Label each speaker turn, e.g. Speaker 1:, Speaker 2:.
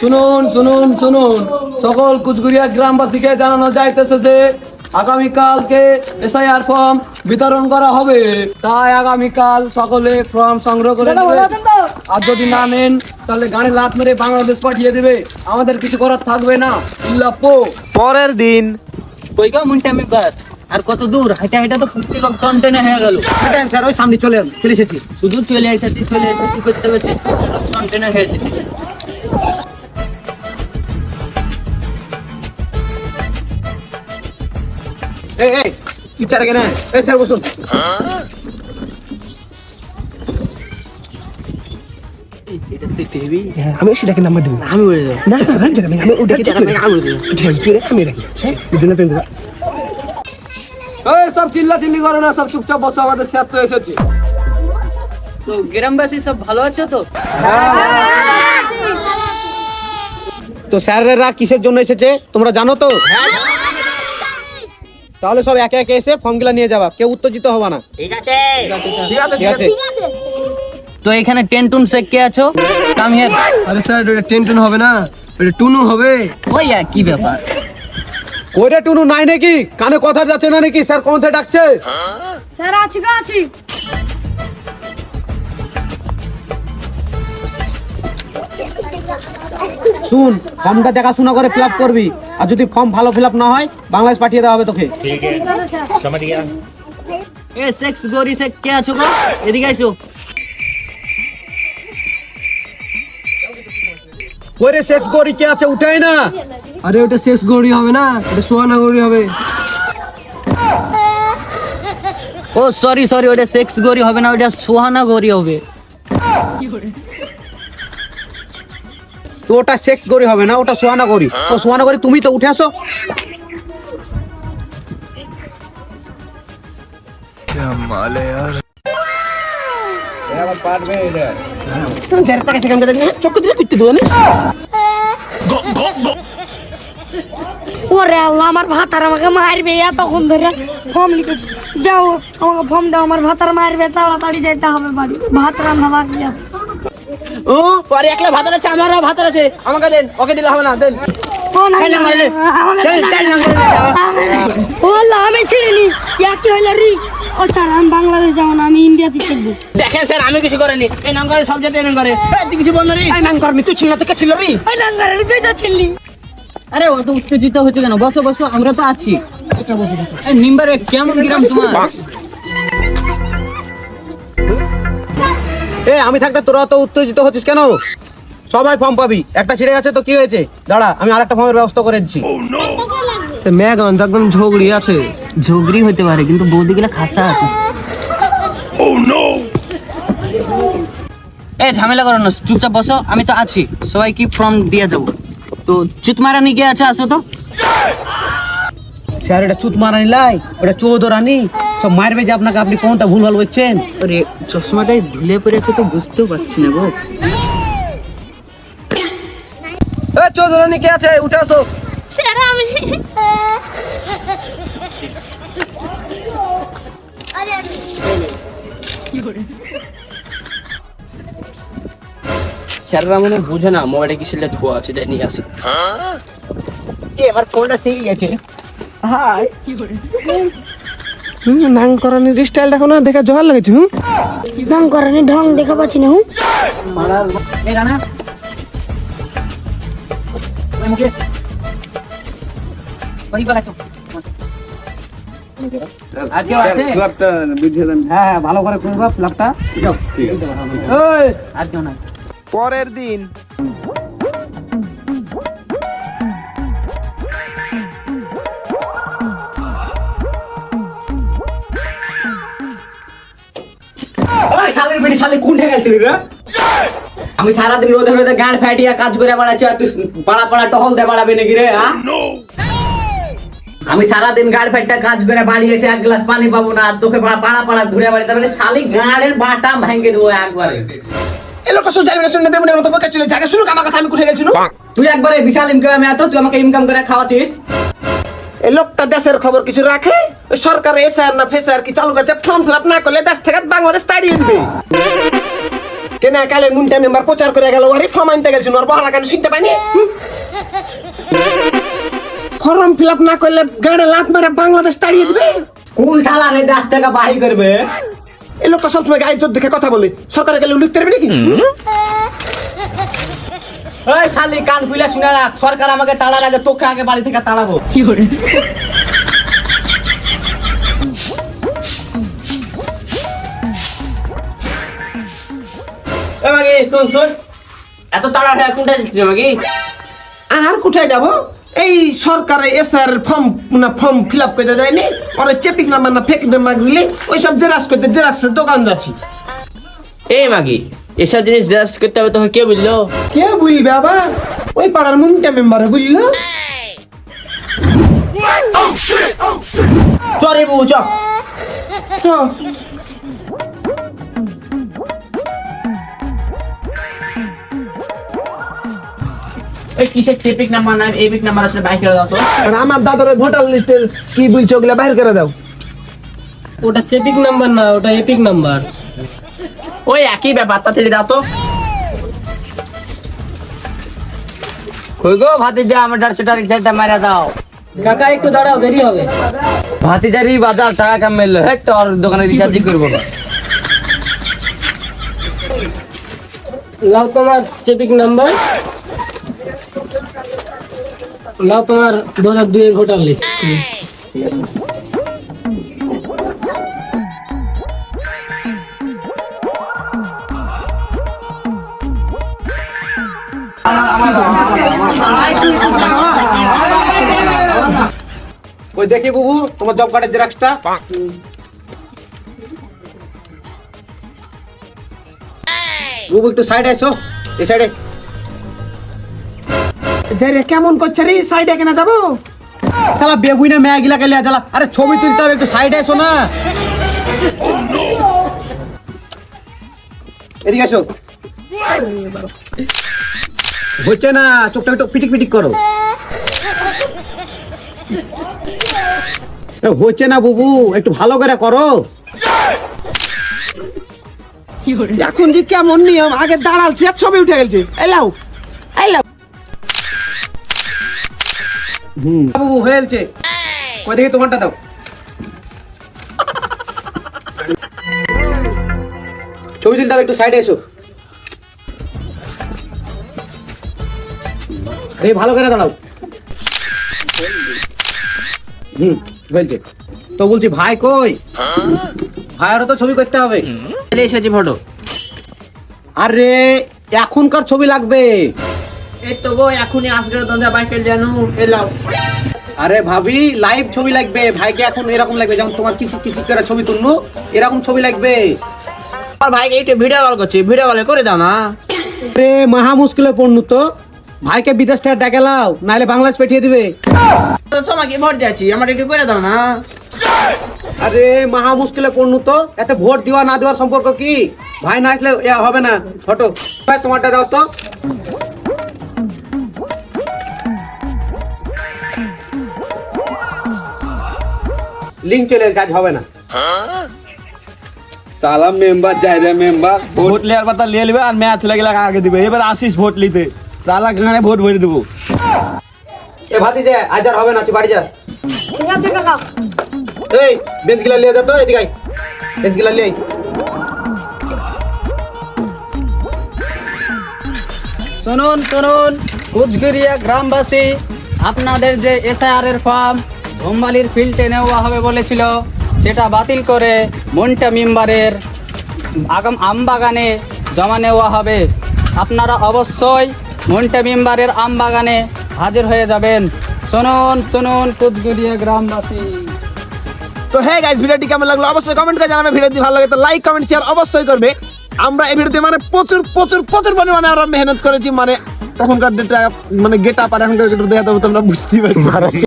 Speaker 1: শুনুন শুনুন শুনুন। সকল কুচগুড়িয়া গ্রামবাসীকে জানানো যাইতেছে যে আগামীকালকে এসআইআর ফর্ম বিতরণ করা হবে। তাই আগামীকাল সকলে ফর্ম সংগ্রহ করে নেবে। আর যদি না নেন তাহলে গাড়ি লাত মেরে বাংলাদেশ পাঠিয়ে দেবে। আমাদের কিছু করার থাকবে না। ইল্লাপো
Speaker 2: পরের দিন।
Speaker 3: কই গো মুন্টা আমি বাদ। আর কত দূর? হাইটা হাইটা তো পুষ্টি লোক টনটেনে হয়ে গেল।
Speaker 1: হাইটা স্যার ওই সামনে চলে চলে এসেছি।
Speaker 3: শুধু চলে এসেছি চলে এসেছি করতে করতে টনটেনে হয়ে এসেছি।
Speaker 1: এই এই কি চার কেন এই স্যার বসুন।
Speaker 3: এটা দেখতে হেবি
Speaker 2: আমি এসে ডাকি নাম্বার দিবি
Speaker 3: আমি উড়ে যাব
Speaker 2: না না রান আমি ওটা
Speaker 3: এটা আমি আমি উড়ে
Speaker 2: ঠিক আছে তুই রে আমি ডাকি দুজনে প্রেম দিবা
Speaker 1: এই সব চিল্লা চিল্লি করো না সব চুপচাপ বসো আমাদের স্যার তো এসেছে।
Speaker 3: তো গ্রামবাসী সব ভালো আছো তো?
Speaker 1: তো স্যারেরা কিসের জন্য এসেছে তোমরা জানো তো? তাহলে সব একে একে এসে ফর্মগুলো নিয়ে যাবা। কেউ উত্তেজিত হবা না। ঠিক আছে। ঠিক আছে
Speaker 3: তো এখানে টেন টুন শেখ কে আছো? কাম হিয়ার
Speaker 1: আরে স্যার এটা টেন্টুন হবে না এটা টুনু হবে।
Speaker 3: ওই আর কি ব্যাপার?
Speaker 1: ওইটা টুনু নাই নাকি? কানে কথা যাচ্ছে না নাকি? স্যার কোন থেকে ডাকছে?
Speaker 4: স্যার আছি গা আছি।
Speaker 1: শুন ফর্মটা দেখাশোনা করে ফিল করবি। আর যদি ফর্ম ভালো ফিল না হয় বাংলাদেশ পাঠিয়ে দেওয়া হবে তোকে।
Speaker 3: এ সেক্স গরি শেখ কে আছো গো? এদিকে আইসো।
Speaker 1: ওরে শেষ গড়ি কে আছে? উঠাই না। আরে ওটা শেষ গড়ি হবে না? এটা সোয়ানা গড়ি হবে।
Speaker 3: ও সরি সরি ওটা সেক্স গরি হবে না ওটা সোহানা গরি হবে।
Speaker 1: ওটা সেক্স গড়ি হবে না, ওটা সোয়ানা গড়ি। তো সোয়ানা গড়ি, তুমি তো উঠে আসো।
Speaker 4: ওরে আল্লাহ, আমার ভাতার আমাকে মারবে, এতক্ষণ ধরে ফর্ম লিখেছি। যাও আমাকে ফর্ম দাও, আমার ভাতার মারবে, তাড়াতাড়ি যেতে হবে বাড়ি। ভাত রান্না বাকি আছে।
Speaker 1: ও পরে একলা ভাত আছে আমারও আছে আমাকে দেন ওকে দিলে হবে না দেন।
Speaker 4: ও না,
Speaker 1: চাল না করে দে।
Speaker 4: আমাকে
Speaker 1: চাল, চাল না করে দে।
Speaker 4: ও আল্লাহ আমি ছিড়িনি কি হইলে রি। ও স্যার আমি বাংলাদেশ যাব না আমি ইন্ডিয়াতে থাকব।
Speaker 1: দেখেন স্যার আমি কিছু করিনি। এই নাম করে সব জায়গায় করে। তুই কিছু রে এই নাম তুই ছিল না, তুই ছিল রে।
Speaker 4: ওই নাঙ্গারে তুই তো ছিলি
Speaker 3: আরে ও তো উত্তেজিত হচ্ছে কেন? বসো বসো আমরা তো আছি। এই নিম্বারে কেমন গ্রাম তোমার?
Speaker 1: এ আমি থাকতে তোরা তো উত্তেজিত হচ্ছিস কেন? সবাই ফর্ম পাবি। একটা ছিঁড়ে গেছে তো কি হয়েছে? দাঁড়া আমি আরেকটা ফর্মের ব্যবস্থা করে দিচ্ছি। সে মেঘগঞ্জ একদম ঝগড়ি আছে।
Speaker 3: ঝগড়ি হতে পারে কিন্তু বৌদিগুলা খাসা আছে। এ ঝামেলা করো না চুপচাপ বসো আমি তো আছি। সবাই কি ফর্ম দিয়ে যাব। তো চুতমারা নিয়ে আছে আসো তো।
Speaker 1: স্যার এটা চুত মারানি লাই ওটা চৌধরানি। সব মারবে যে আপনাকে আপনি কোনটা ভুল ভালো বলছেন
Speaker 3: আরে চশমাটাই ঢিলে পড়েছে তো বুঝতেও পারছি না গো।
Speaker 1: এ চৌধরানি কে আছে? উঠে আসো।
Speaker 4: স্যার আমি
Speaker 2: স্যাররা মনে বুঝে না মোবাইলে কি ছিল ধোয়া আছে তাই নিয়ে আসে। এবার ফোনটা ঠিক গেছে হাই। হুম নাং করানির স্টাইল দেখো না দেখে জহার লাগেছে হুম?
Speaker 4: করানি ঢং দেখা পাচ্ছি না হুঁ
Speaker 3: এই রানা। ওই মুখে। ওই পাশে আসো। আর
Speaker 1: শালে কোন ঠেকা ছিলি রে? আমি সারাদিন রোদে রোদে গান ফাটিয়া কাজ করে বেড়াচ্ছি আর তুই পাড়া পাড়া টহল দে বেড়াবি নাকি রে হ্যাঁ আমি সারাদিন গাড় ফাইটটা কাজ করে বাড়ি এসে এক গ্লাস পানি পাবো না আর তোকে পাড়া পাড়া ঘুরে বাড়ি তারপরে শালি গাড়ের বাটা ভেঙে দেবো একবারে।
Speaker 2: এই লোকটা সোজা শুনে বেমনের মতো বকে চলে জায়গা শুরু আমার কথা আমি কোথায় গেছিল?
Speaker 1: তুই একবারে বিশাল ইনকাম আমি এত তুই আমাকে ইনকাম করে খাওয়াচ্ছিস?
Speaker 2: এই লোকটা দেশের খবর কিছু রাখে? সরকার এসআর না ফেসার কি চালু করছে? ফর্ম ফিল আপ না করলে দেশ থেকে বাংলাদেশ তাড়িয়ে দিবে। কেন কালে মুনটা মেম্বার প্রচার করে গেল আরে ফর্ম আনতে গেছিল আর বহারা কেন শিখতে পাইনি? ফর্ম ফিল না করলে গাড়ি লাত মেরে বাংলাদেশ তাড়িয়ে দিবে? কোন শালা রে দাস টাকা বাহি করবে? এই লোকটা সবসময় গায়ে জোর দেখে কথা বলে। সরকারে গেলে লিখতে পারবে নাকি? ওই শালি কান খুলে শুনে রাখ। সরকার আমাকে তাড়ার আগে তোকে আগে বাড়ি থেকে তাড়াবো। এ মাগি শুন শুন। এত তাড়া হয়ে যাচ্ছিস আর কোথায় যাব? এই সরকার এসআর ফর্ম না ফর্ম ফিল আপ করতে দেয়নি। ওরা চেপিক নাম্বার না ফেক নাম্বার দিলে ওই সব জেরাক্স করতে জেরাক্সের দোকান যাচ্ছি।
Speaker 5: এই মাগি এসব জিনিস জেরাস করতে হবে তোকে কে বলল?
Speaker 2: কে বুঝবে আবার ওই পাড়ার মুন্টা মেম্বারে বুঝলো চরে বউ চ।
Speaker 5: কিসের চেপিক নাম্বার না এপিক নাম্বার আসলে করে দাও তো।
Speaker 2: আর আমার দাদার ভোটার লিস্টের কি বলছো ওগুলা বাইর করে দাও।
Speaker 6: ওটা চেপিক নাম্বার না ওটা এপিক নাম্বার
Speaker 5: ওই একই ব্যাপার তাড়াতাড়ি দাও তো। কই গো ভাতিজা আমার ডারসোটা রিচার্জটা মারা দাও।
Speaker 6: কাকা একটু দাঁড়াও দেরি হবে।
Speaker 5: ভাতিজারি বাজার টাকা কাম মেললো হেট তোর দোকানে রিচার্জই করব
Speaker 6: লাও তোমার চেপিক নাম্বার লাও তোমার দু হাজার দুইয়ের ভোটার লিস্ট
Speaker 2: ওই দেখি বুবু তোমার জব কার্ডের জেরাক্সটা বুবু একটু সাইডে এসো। এই সাইডে রে কেমন করছে রে? সাইডে কেন যাব? সালা বেগুই না মেয়া গিলা গেলে জ্বালা। আরে ছবি তুলতে হবে একটু সাইডে এসো না। এদিকে এসো। হচ্ছে না চোখটা একটু পিটিক পিটিক করো। হচ্ছে না বুবু একটু ভালো করে করো। এখন যে কেমন নিয়ম আগে দাঁড়ালছি আর ছবি উঠে গেছে। এলাও এলাও হুম। বাবু হয়েছে কই দেখি তোমারটা দাও। ছবি তুলতে হবে একটু সাইডে এসো। এই ভালো করে দাঁড়াও। হুম বলছে। তো বলছি ভাই কই? ভাইয়েরও তো ছবি করতে হবে।
Speaker 5: এসেছি ফটো।
Speaker 2: আরে এখনকার ছবি লাগবে।
Speaker 5: এই তো গো এখনই আসবে তোমরা বাইকের জানো এলাও
Speaker 2: আরে ভাবি লাইভ ছবি লাগবে। ভাইকে এখন এরকম লাগবে যেমন তোমার কিসি কিসি করে ছবি তুললো এরকম ছবি লাগবে।
Speaker 5: আর ভাইকে একটু ভিডিও কল করছি ভিডিও কল করে দাও না।
Speaker 2: আরে মহা মুশকিলে পড়নু তো। ভাইকে বিদেশ থেকে ডেকে লাও নাহলে বাংলাদেশ পাঠিয়ে দিবে।
Speaker 5: তো তোমাকে ভোট যাচ্ছি আমার একটু করে দাও না।
Speaker 2: আরে মহা মুশকিলে পড়নু তো? এতে ভোট দেওয়া না দেওয়ার সম্পর্ক কি? ভাই না আসলে এ হবে না। ফটো ভাই তোমারটা দাও তো। লিঙ্ক চলে কাজ হবে না।
Speaker 7: সালা মেম্বার যাই রে মেম্বার ভোট লেয়ার পাতা লিয়ে নেবে আর ম্যাচ লেগে লাগা আগে দিবে। এবার আসিস ভোট নিতে। সালা গানে ভোট ভরে দেবো।
Speaker 2: এ ভাতি যে আজ আর হবে না তুই বাড়ি যা।
Speaker 4: ঠিক আছে কাকা
Speaker 2: এই বেঞ্চ গিলা লিয়ে যা তো এদিকে আয়। বেঞ্চ গিলা লিয়ে।
Speaker 5: শুনুন শুনুন কুচগিরিয়া গ্রামবাসী আপনাদের যে এসআইআর এর ফর্ম ধুমবালির ফিল্ডে নেওয়া হবে বলেছিল সেটা বাতিল করে মন্টা মেম্বারের আগাম আমবাগানে জমা নেওয়া হবে। আপনারা অবশ্যই মন্টা মেম্বারের আম বাগানে হাজির হয়ে যাবেন। শুনুন শুনুন কুদগুড়িয়া গ্রামবাসী।
Speaker 2: তো হ্যাঁ গাইস ভিডিওটি কেমন লাগল অবশ্যই কমেন্ট করে জানাবে। ভিডিওটি ভালো লাগে তো লাইক কমেন্ট শেয়ার অবশ্যই করবে। আমরা এই ভিডিওতে মানে প্রচুর প্রচুর প্রচুর পরিমাণে আমরা মেহনত করেছি। মানে তখনকার ডেটা মানে গেট আপ আর এখনকার ডেটা দেখাতে তোমরা বুঝতেই পারছ।